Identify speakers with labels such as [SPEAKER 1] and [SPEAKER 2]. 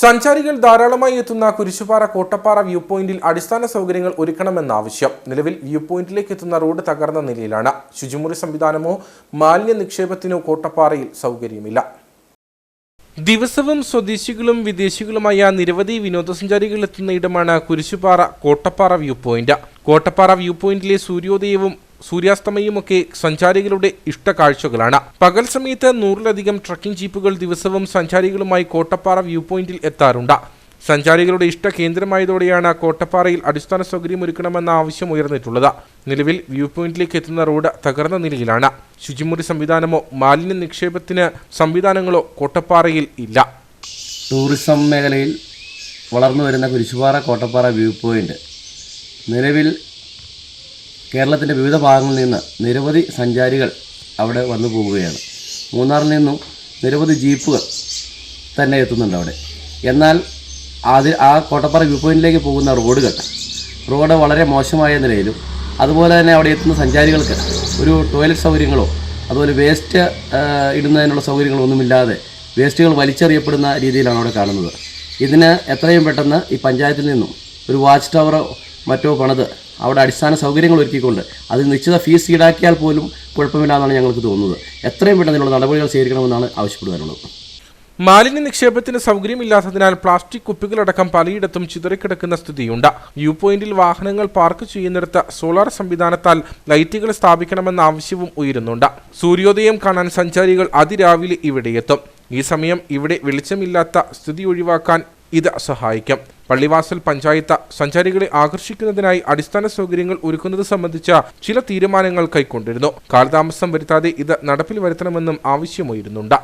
[SPEAKER 1] സഞ്ചാരികൾ ധാരാളമായി എത്തുന്ന കുരിശുപാറ കോട്ടപ്പാറ വ്യൂ പോയിന്റിൽ അടിസ്ഥാന സൗകര്യങ്ങൾ ഒരുക്കണമെന്ന ആവശ്യം നിലവിൽ വ്യൂ പോയിന്റിലേക്ക് എത്തുന്ന റോഡ് തകർന്ന നിലയിലാണ്. ശുചിമുറി സംവിധാനമോ മാലിന്യ നിക്ഷേപത്തിനോ കോട്ടപ്പാറയിൽ സൗകര്യമില്ല. ദിവസവും സ്വദേശികളും വിദേശികളുമായ നിരവധി വിനോദസഞ്ചാരികൾ എത്തുന്ന ഇടമാണ് Kurisupara Kottappara view point. Kottappara view പോയിന്റിലെ സൂര്യോദയവും സൂര്യാസ്തമയവുമൊക്കെ സഞ്ചാരികളുടെ ഇഷ്ട കാഴ്ചകളാണ് പകൽ സമയത്ത് നൂറിലധികം ട്രക്കിംഗ് ജീപ്പുകൾ ദിവസവും സഞ്ചാരികളുമായി കോട്ടപ്പാറ വ്യൂ പോയിന്റിൽ എത്താറുണ്ട്. സഞ്ചാരികളുടെ ഇഷ്ട കേന്ദ്രമായതോടെയാണ് കോട്ടപ്പാറയിൽ അടിസ്ഥാന സൗകര്യം ഒരുക്കണമെന്ന ആവശ്യം ഉയർന്നിട്ടുള്ളത്. നിലവിൽ വ്യൂ പോയിന്റിലേക്ക് എത്തുന്ന റോഡ് തകർന്ന നിലയിലാണ്. ശുചിമുറി സംവിധാനമോ മാലിന്യ നിക്ഷേപത്തിന് സംവിധാനങ്ങളോ കോട്ടപ്പാറയിൽ ഇല്ല.
[SPEAKER 2] ടൂറിസം മേഖലയിൽ വളർന്നു വരുന്ന കുരിശുപാറ കോട്ടപ്പാറ വ്യൂ പോയിന്റ് നിലവിൽ കേരളത്തിന്റെ വിവിധ ഭാഗങ്ങളിൽ നിന്ന് നിരവധി സഞ്ചാരികൾ അവിടെ വന്നു പോവുകയാണ് മൂന്നാറിൽ നിന്നും നിരവധി ജീപ്പുകൾ തന്നെ എത്തുന്നുണ്ട് അവിടെ. എന്നാൽ അത് ആ കോട്ടപ്പാറ വ്യൂ പോയിന്റിലേക്ക് പോകുന്ന റോഡുകൾ റോഡ് വളരെ മോശമായ നിലയിലും അതുപോലെ തന്നെ അവിടെ എത്തുന്ന സഞ്ചാരികൾക്ക് ഒരു ടോയ്ലറ്റ് സൗകര്യങ്ങളോ അതുപോലെ വേസ്റ്റ് ഇടുന്നതിനുള്ള സൗകര്യങ്ങളോ ഒന്നുമില്ലാതെ വേസ്റ്റുകൾ വലിച്ചെറിയപ്പെടുന്ന രീതിയിലാണ് അവിടെ കാണുന്നത്. ഇതിന് എത്രയും പെട്ടെന്ന് ഈ പഞ്ചായത്തിൽ നിന്നും ഒരു വാച്ച് ടവറോ മറ്റോ പണിത് അവിടെ അടിസ്ഥാന സൗകര്യങ്ങൾ ഒരുക്കിക്കൊണ്ട് അത് നിശ്ചിത ഫീസ് ഈടാക്കിയാൽ പോലും കുഴപ്പമില്ലാന്നാണ് ഞങ്ങൾക്ക് തോന്നുന്നത്. എത്രയും പെട്ടെന്ന് ഇതിനുള്ള നടപടികൾ സ്വീകരിക്കണമെന്നാണ് ആവശ്യപ്പെടുവാനുള്ളത്.
[SPEAKER 1] മാലിന്യ നിക്ഷേപത്തിന് സൗകര്യമില്ലാത്തതിനാൽ പ്ലാസ്റ്റിക് കുപ്പികളടക്കം പലയിടത്തും ചിതറിക്കിടക്കുന്ന സ്ഥിതിയുണ്ട്. യു പോയിന്റിൽ വാഹനങ്ങൾ പാർക്ക് ചെയ്യുന്നിടത്ത് സോളാർ സംവിധാനത്താൽ ലൈറ്റുകൾ സ്ഥാപിക്കണമെന്ന ആവശ്യവും ഉയരുന്നുണ്ട്. സൂര്യോദയം കാണാൻ സഞ്ചാരികൾ അതിരാവിലെ ഇവിടെയെത്തും. ഈ സമയം ഇവിടെ വെളിച്ചമില്ലാത്ത സ്ഥിതി ഒഴിവാക്കാൻ ഇത് സഹായിക്കും. പള്ളിവാസൽ പഞ്ചായത്ത് സഞ്ചാരികളെ ആകർഷിക്കുന്നതിനായി അടിസ്ഥാന സൗകര്യങ്ങൾ ഒരുക്കുന്നത് സംബന്ധിച്ച ചില തീരുമാനങ്ങൾ കൈക്കൊണ്ടിരുന്നു. കാലതാമസം വരുത്താതെ ഇത് നടപ്പിൽ വരുത്തണമെന്നും ആവശ്യമുയരുന്നുണ്ട്.